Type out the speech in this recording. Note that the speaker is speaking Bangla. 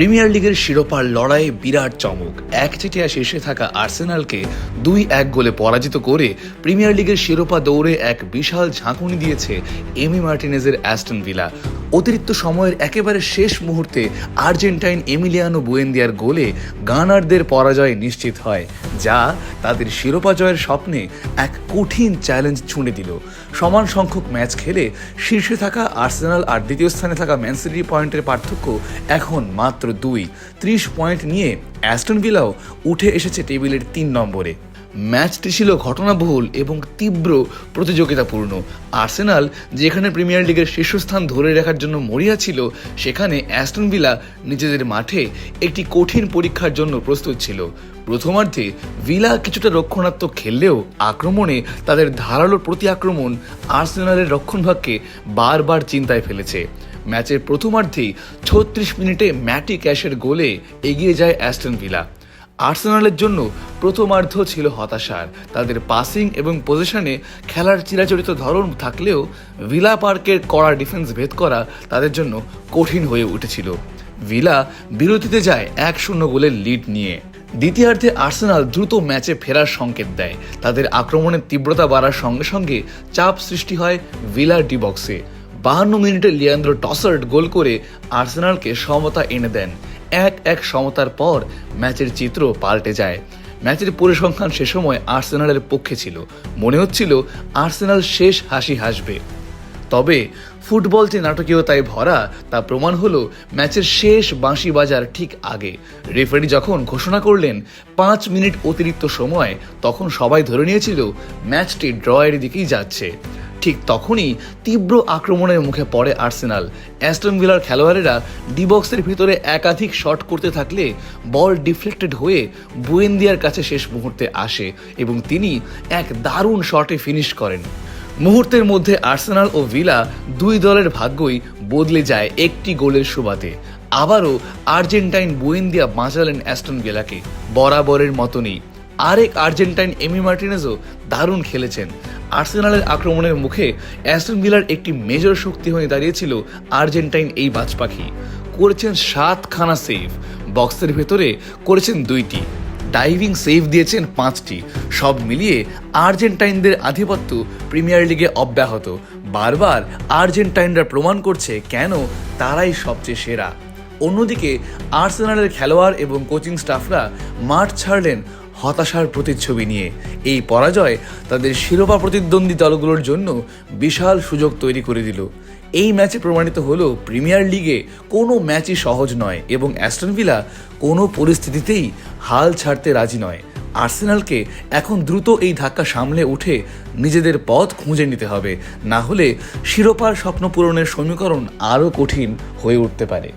প্রিমিয়ার লিগের শিরোপার লড়াইয়ে বিরাট চমক। একচেটিয়া শেষে থাকা আর্সেনালকে দুই এক গোলে পরাজিত করে প্রিমিয়ার লিগের শিরোপা দৌড়ে এক বিশাল ঝাঁকুনি দিয়েছে এমি মার্টিনেজের অ্যাস্টন ভিলা। অতিরিক্ত সময়ের একেবারে শেষ মুহূর্তে আর্জেন্টাইন এমিলিয়ানো বুয়েন্দিয়ার গোলে গানারদের পরাজয় নিশ্চিত হয়, যা তাদের শিরোপা জয়ের স্বপ্নে এক কঠিন চ্যালেঞ্জ ছুঁড়ে দিল। সমান সংখ্যক ম্যাচ খেলে শীর্ষে থাকা আর্সেনাল আর দ্বিতীয় স্থানে থাকা ম্যানসিটি পয়েন্টের পার্থক্য এখন মাত্র দুই। ত্রিশ পয়েন্ট নিয়ে অ্যাস্টন ভিলাও উঠে এসেছে টেবিলের তিন নম্বরে। ম্যাচটি ছিল ঘটনাবহুল এবং তীব্র প্রতিযোগিতাপূর্ণ। আর্সেনাল, যেখানে প্রিমিয়ার লিগের শীর্ষস্থান ধরে রাখার জন্য মরিয়া ছিল, সেখানে অ্যাস্টন ভিলা নিজেদের মাঠে একটি কঠিন পরীক্ষার জন্য প্রস্তুত ছিল। প্রথমার্ধে ভিলা কিছুটা রক্ষণাত্মক খেললেও আক্রমণে তাদের ধারালো প্রতি আক্রমণ আর্সেনালের রক্ষণভাগকে বারবার চিন্তায় ফেলেছে। ম্যাচের প্রথমার্ধেই ছত্রিশ মিনিটে ম্যাটি ক্যাশের গোলে এগিয়ে যায় অ্যাস্টন ভিলা। আর্সেনালের জন্য প্রথমার্ধ ছিল হতাশার। তাদের পাসিং এবং পজিশনে খেলার চিরাচরিত ধরন থাকলেও ভিলা পার্কের কড়া ডিফেন্স ভেদ করা তাদের জন্য কঠিন হয়ে উঠেছিল। ভিলা বিরতিতে যায় এক শূন্য গোলের লিড নিয়ে। দ্বিতীয়ার্ধে আর্সেনাল দ্রুত ম্যাচে ফেরার সংকেত দেয়। তাদের আক্রমণের তীব্রতা বাড়ার সঙ্গে সঙ্গে চাপ সৃষ্টি হয় ভিলার ডি বক্সে। বাহান্ন মিনিটে লিয়ান্দ্র টসার্ট গোল করে আর্সেনালকে সমতা এনে দেন। এক এক সমতার পর ম্যাচের চিত্র পাল্টে যায়। ম্যাচের পরিসংখ্যান সে সময় আর্সেনালের পক্ষে ছিল। মনে হচ্ছিল আর্সেনাল শেষ হাসি হাসবে। তবে ফুটবল যে নাটকীয়তায় ভরা, তা প্রমাণ হলো ম্যাচের শেষ বাঁশি বাজার ঠিক আগে। রেফারি যখন ঘোষণা করলেন পাঁচ মিনিট অতিরিক্ত সময়, তখন সবাই ধরে নিয়েছিল ম্যাচটি ড্রয়ের দিকেই যাচ্ছে। ঠিক তখনই তীব্র আক্রমণের মুখে পড়ে আর্সেনাল। অ্যাস্টন ভিলার খেলোয়াড়েরা ডিবক্সের ভিতরে একাধিক শট করতে থাকলে বল ডিফ্লেক্টেড হয়ে বুয়েন্দিয়ার কাছে শেষ মুহূর্তে আসে এবং তিনি এক দারুণ শটে ফিনিশ করেন। মুহূর্তের মধ্যে আর্সেনাল ও ভিলা দুই দলের ভাগ্যই বদলে যায় একটি গোলের সুবাদে। আবারও আর্জেন্টাইন বুয়েন্দিয়া বাঁচালেন অ্যাস্টন ভিলাকে। বরাবরের মতনই আরেক আর্জেন্টাইন এমি মার্টিনেজও দারুণ খেলেছেন। আর্সেনালের আক্রমণের মুখে অ্যাস্টন ভিলার একটি মেজর শক্তি হয়ে দাঁড়িয়েছিল আর্জেন্টাইন এই বাজ পাখি। করেছেন সাতখানা সেভ বক্সের ভেতরে করেছেন দুইটি। ডাইভিং সেভ দিয়েছেন পাঁচটি। সব মিলিয়ে আর্জেন্টাইনদের আধিপত্য প্রিমিয়ার লিগে অব্যাহত। বারবার আর্জেন্টাইনরা প্রমাণ করছে কেন তারাই সবচেয়ে সেরা। অন্যদিকে আর্সেনালের খেলোয়াড় এবং কোচিং স্টাফরা মাঠ ছাড়লেন হতাশার প্রতিচ্ছবি নিয়ে। এই পরাজয় তাদের শিরোপা প্রতিদ্বন্দ্বী দলগুলোর জন্য বিশাল সুযোগ তৈরি করে দিল। এই ম্যাচে প্রমাণিত হলো, প্রিমিয়ার লিগে কোনো ম্যাচই সহজ নয় এবং অ্যাস্টন ভিলা কোনো পরিস্থিতিতেই হাল ছাড়তে রাজি নয়। আর্সেনালকে এখন দ্রুত এই ধাক্কা সামলে উঠে নিজেদের পথ খুঁজে নিতে হবে। না হলে শিরোপার স্বপ্ন পূরণের সমীকরণ আরও কঠিন হয়ে উঠতে পারে।